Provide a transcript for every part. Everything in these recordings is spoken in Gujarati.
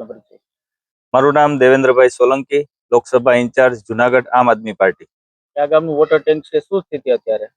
આપનો પરિચય મારું નામ દેવેન્દ્રભાઈ સોલંકી લોકસભા ઇન્ચાર્જ જુનાગઢ આમ આદમી પાર્ટી. આ ગામનું વોટર ટેન્ક છે શું સ્થિતિ અત્યારે?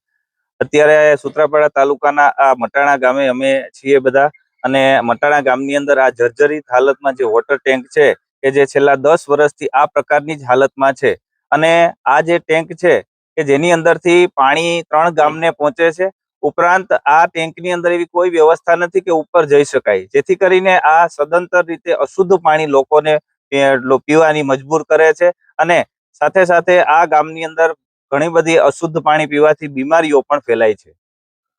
અત્યારે સુત્રાપાડા તાલુકાના આ મટાણા ગામે અમે છીએ બધા અને મટાણા ગામની અંદર આ જર્જરિત હાલતમાં જે વોટર ટેન્ક છે કે જે છેલ્લા દસ વર્ષથી આ પ્રકારની જ હાલતમાં છે. અને આ જે ટેન્ક છે કે જેની અંદરથી પાણી ત્રણ ગામને પહોંચે છે ઉપરાંત આ ટેન્કની અંદર એવી કોઈ વ્યવસ્થા નથી કે ઉપર જઈ શકાય. જેથી કરીને આ સદંતર રીતે અશુદ્ધ પાણી લોકોને પીવાની મજબૂર કરે છે અને સાથે સાથે આ ગામની અંદર ઘણી બધી અશુદ્ધ પાણી પીવાથી બીમારીઓ પણ ફેલાય છે.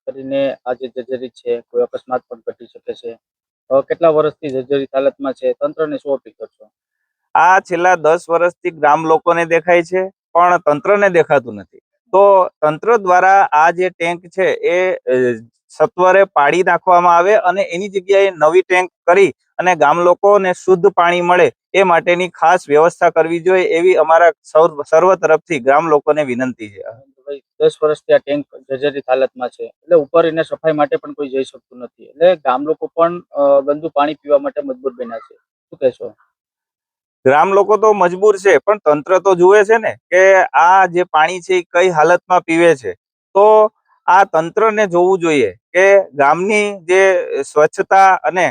કરીને આ જે જર્જરી છે કોઈ અકસ્માત પણ ઘટી શકે છે. કેટલા વર્ષથી જર્જરી હાલતમાં છે તંત્રને શું અપીલ કરશો? આ છેલ્લા દસ વર્ષથી ગ્રામ લોકોને દેખાય છે પણ તંત્રને દેખાતું નથી. તો તંત્ર દ્વારા આ જે ટેન્ક છે એ સત્વરે પાડી નાખવામાં આવે અને એની જગ્યાએ નવી ટેન્ક કરી અને ગામ લોકોને શુદ્ધ પાણી મળે એ માટેની ખાસ વ્યવસ્થા કરવી જોઈએ એવી અમારા સર્વ તરફથી ગ્રામ લોકોને વિનંતી છે. દસ વર્ષથી આ ટેન્ક જર્જરિત હાલતમાં છે. એટલે ઉપર એને સફાઈ માટે પણ કોઈ જઈ શકતું નથી. એટલે ગામ લોકો પણ ગંદુ પાણી પીવા માટે મજબૂર બન્યા છે. શું કહેશો? ગ્રામ લોકો તો મજબૂર છે, પણ તંત્ર તો જુએ છે ને કે આ જે પાણી છે એ કઈ હાલતમાં પીવે છે. તો આ તંત્રને જોવું જોઈએ કે ગામની જે સ્વચ્છતા અને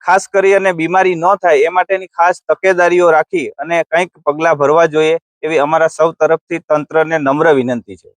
ખાસ કરી અને બીમારી ન થાય એ માટેની ખાસ તકેદારીઓ રાખી અને કંઈક પગલાં ભરવા જોઈએ એવી અમારા સૌ તરફથી તંત્રને નમ્ર વિનંતી છે.